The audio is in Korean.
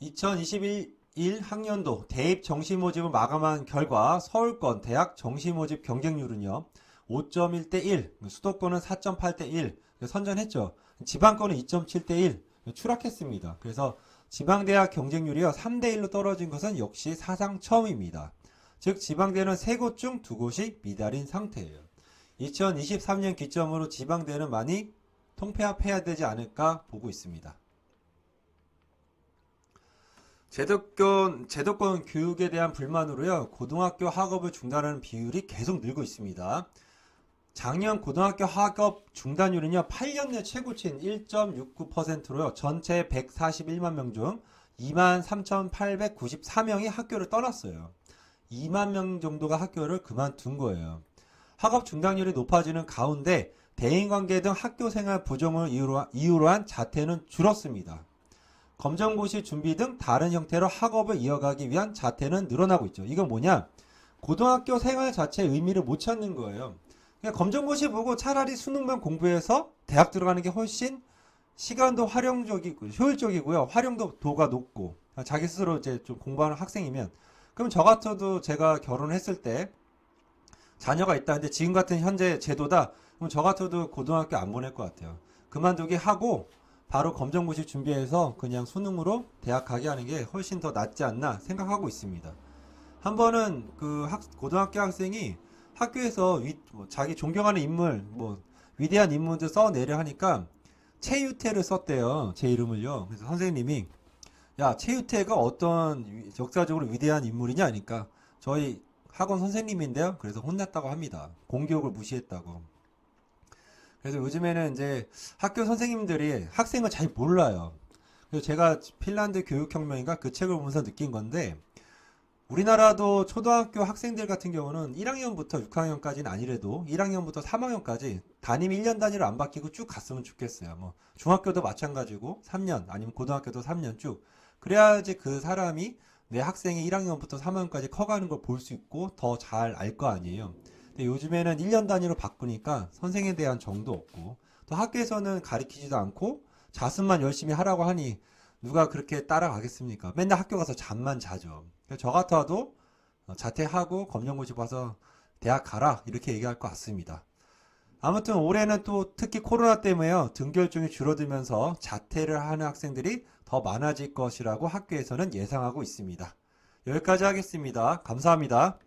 2021 학년도 대입 정시 모집을 마감한 결과 서울권 대학 정시 모집 경쟁률은요. 5.1대 1, 수도권은 4.8대 1 선전했죠. 지방권은 2.7대 1 추락했습니다. 그래서 지방대학 경쟁률이요 3대 1로 떨어진 것은 역시 사상 처음입니다. 즉 지방대는 세 곳 중 두 곳이 미달인 상태예요. 2023년 기점으로 지방대는 많이 통폐합해야 되지 않을까 보고 있습니다. 제도권, 제도권 교육에 대한 불만으로요, 고등학교 학업을 중단하는 비율이 계속 늘고 있습니다. 작년 고등학교 학업 중단율은요, 8년 내 최고치인 1.69%로요, 전체 141만 명 중 23,894명이 학교를 떠났어요. 2만 명 정도가 학교를 그만둔 거예요. 학업 중단율이 높아지는 가운데 대인관계 등 학교 생활 부정을 이유로, 이유로 한 자퇴는 줄었습니다. 검정고시 준비 등 다른 형태로 학업을 이어가기 위한 자퇴는 늘어나고 있죠. 이건 뭐냐? 고등학교 생활 자체의 의미를 못 찾는 거예요. 그냥 검정고시 보고 차라리 수능만 공부해서 대학 들어가는 게 훨씬 시간도 활용적이고 효율적이고요. 활용도가 높고 자기 스스로 이제 좀 공부하는 학생이면 그럼 저 같아도 제가 결혼했을 때 자녀가 있다. 근데 지금 같은 현재 제도다. 그럼 저 같아도 고등학교 안 보낼 것 같아요. 그만두기 하고 바로 검정고시 준비해서 그냥 수능으로 대학 가게 하는 게 훨씬 더 낫지 않나 생각하고 있습니다. 한 번은 그 학, 고등학교 학생이 학교에서 위, 뭐 자기 존경하는 인물, 뭐 위대한 인물들 써내려 하니까 최유태를 썼대요. 제 이름을요. 그래서 선생님이 야 최유태가 어떤 위- 역사적으로 위대한 인물이냐 하니까 저희 학원 선생님인데요. 그래서 혼났다고 합니다. 공교육을 무시했다고. 그래서 요즘에는 이제 학교 선생님들이 학생을 잘 몰라요. 그래서 제가 핀란드 교육혁명인가 그 책을 보면서 느낀 건데, 우리나라도 초등학교 학생들 같은 경우는 1학년부터 6학년까지는 아니래도 1학년부터 3학년까지 담임 1년 단위로 안 바뀌고 쭉 갔으면 좋겠어요. 뭐 중학교도 마찬가지고 3년 아니면 고등학교도 3년 쭉 그래야지 그 사람이 내 학생이 1학년부터 3학년까지 커가는 걸 볼 수 있고 더 잘 알 거 아니에요. 근데 요즘에는 1년 단위로 바꾸니까 선생에 대한 정도 없고 또 학교에서는 가르치지도 않고 자습만 열심히 하라고 하니 누가 그렇게 따라가겠습니까? 맨날 학교 가서 잠만 자죠. 저 같아도 어, 자퇴하고 검정고시 봐서 대학 가라 이렇게 얘기할 것 같습니다. 아무튼 올해는 또 특히 코로나 때문에요 등결중이 줄어들면서 자퇴를 하는 학생들이 더 많아질 것이라고 학교에서는 예상하고 있습니다. 여기까지 하겠습니다. 감사합니다.